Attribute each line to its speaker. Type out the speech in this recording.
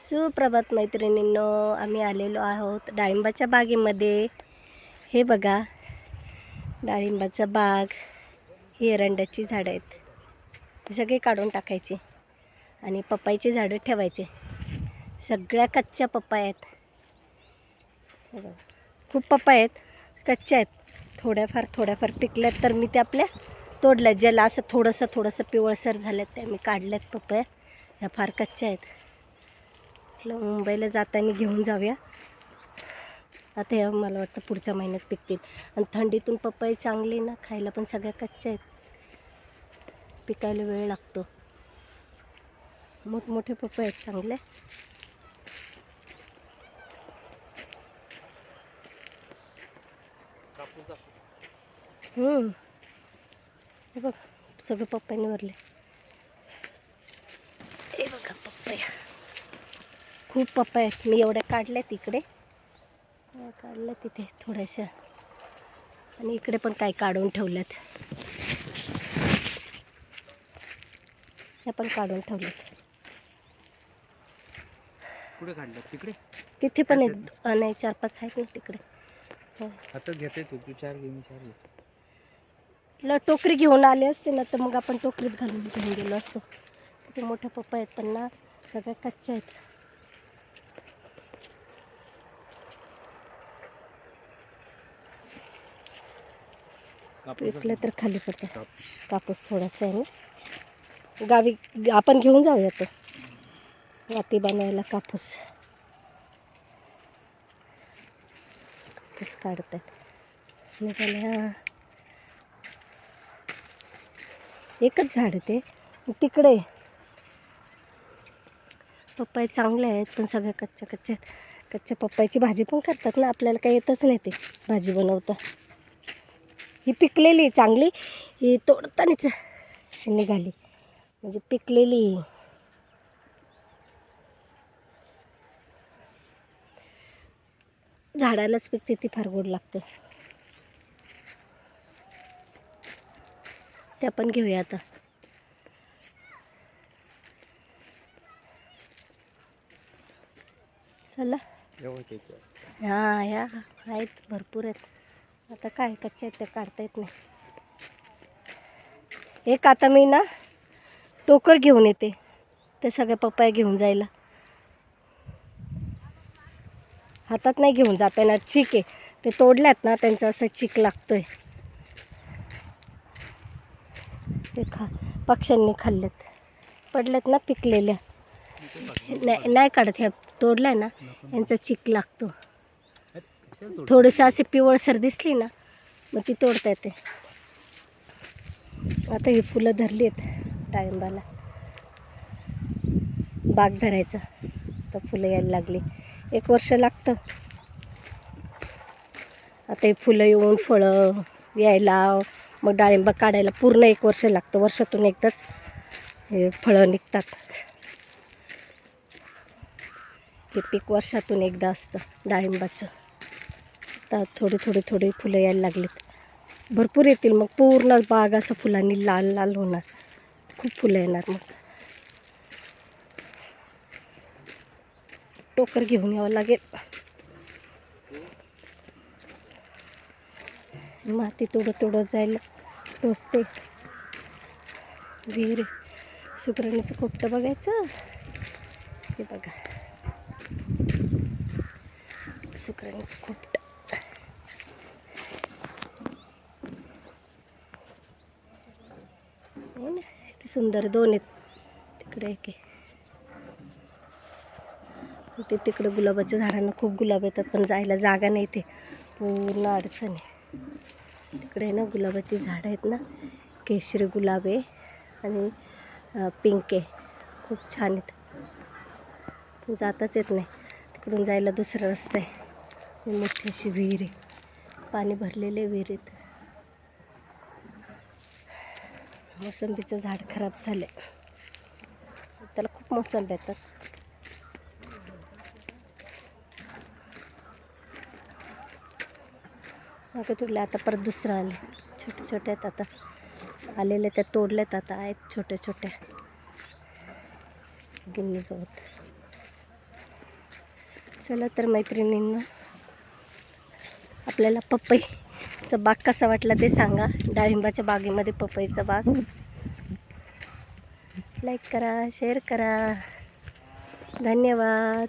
Speaker 1: सुप्रभात मैत्रिणींनो आम्ही आलेलो आहोत डाळिंबाच्या बागेमध्ये. हे बघा डाळिंबाचा बाग ही एरंड्याची झाडं आहेत. हे सगळे काढून टाकायचे आणि पप्पाईची झाडं ठेवायचे. सगळ्या कच्च्या पप्पाया आहेत. खूप पप्पा आहेत कच्च्या आहेत. थोड्याफार थोड्याफार पिकल्यात तर मी त्या आपल्या तोडल्यात. ज्याला असं थोडंसं थोडंसं पिवळसर झाल्यात त्या मी काढल्यात पपया ह्या फार कच्च्या आहेत. म्हटलं मुंबईला जाताना घेऊन जाऊया. आता हे मला वाटतं पुढच्या महिन्यात पिकतील. आणि थंडीतून पपई चांगली ना खायला पण सगळ्या कच्च्या आहेत. पिकायला वेळ लागतो. मोठमोठे पपई आहेत चांगले. हम्म. बघ सगळं पप्पाने भरले हे बघा पप्पाया खूप पप्पा आहेत. मी एवढ्या काढल्यात इकडे हा, काढल्या तिथे थोड्याशा. आणि इकडे पण काही काढून ठेवल्यात ह्या पण काढून ठेवल्यात
Speaker 2: कुठे काढलं तिकडे?
Speaker 1: तिथे पण अ, नाही चार पाच आहेत ना तिकडे. हो.
Speaker 2: घेते तू. तू चार घे मी चार घे.
Speaker 1: टोकरी घेऊन आले असते ना तर मग आपण टोकरीत घालून घेऊन गेलो असतो. किती मोठ्या पप्पा आहेत पण ना सगळ्या कच्च्या आहेत. विकलं तर खाली पडतं. कापूस थोडासा आहे ना. गावी आपण घेऊन जाऊया तो. वाती बनवायला कापूस. कापूस काढतात. निघाल्या. एकच झाड आहे ते. तिकडे. पप्पाय चांगले आहेत पण सगळ्या कच्च्या कच्च्या कच्च्या पप्पायची भाजी पण करतात ना. आपल्याला काही येतच नाही ते. भाजी बनवता. ही पिकलेली चांगली. ही तोडतानीच अशी निघाली. म्हणजे पिकलेली. झाडालाच पिकते ती फार गोड लागते. त्या पण घेऊया आता. चला. हां या. आहेत भरपूर आहेत. आता काय कच्चे आहेत ते काढता येत नाही. एक आता मी ना टोकर घेऊन येते. ते सगळे पप्पाया घेऊन जायला. हातात नाही घेऊन जाता येणार चिक आहे. ते तोडल्यात ना त्यांचा असं चिक लागतोय. ते खा पक्ष्यांनी खाल्लेत. पडलेत ना पिकलेल्या. नाही नाही काढत ह्या तोडल्या ना यांचा चिक लागतो. थोडेसे असे पिवळसर दिसली ना मग ती तोडता येते. आता ही फुलं धरली आहेत डाळिंबाला. बाग धरायचा तर फुलं यायला लागली. एक वर्ष लागतं. आता ही फुलं येऊन फळं यायला मग डाळिंब काढायला पूर्ण एक वर्ष लागतं वर्षातून एकदाच हे फळं निघतात. हे पीक वर्षातून एकदा असतं डाळिंबाचं. आता थोडे थोडे थोडे फुलं यायला लागलेत. भरपूर येतील मग. पूर्ण बाग असं फुलांनी लाल लाल होणार. खूप फुलं येणार मग. टोकर घेऊन यावं लागेल. माती तोडत तोडत जायला टोचते. विहीर शुक्राणीचं खोपटं बघायचं. हे बघा. शुक्राणीचं खोपटं. हो ना ते सुंदर दोन आहेत. तिकडे एक आहे. ते तिकडे गुलाबाच्या झाडांना खूप गुलाब येतात पण जायला जागा नाही ते पूर्ण अडचण आहे. तिकडे आहे ना गुलाबाची झाडं आहेत ना. केशरी गुलाब आहे आणि पिंक आहे. खूप छान आहेत. पण जाताच येत नाही. तिकडून जायला दुसरा रस्ता आहे. मोठी अशी विहीर आहे. पाणी भरलेले विहिरीत. मोसंबीचं झाड खराब झालं त्याला खूप मोसंबी येतात. मागे तुडले आता परत दुसरं आले. छोटे छोटे आहेत आता. आलेले त्या तोडलेत आता आहेत छोटे छोटे. गिन्नी गवत. चला तर मैत्रिणींना आपल्याला चा बाग कसा वाटला ते सांगा. डाळिंबाच्या बागेमध्ये पपईचा बाग. लाईक करा शेअर करा. धन्यवाद.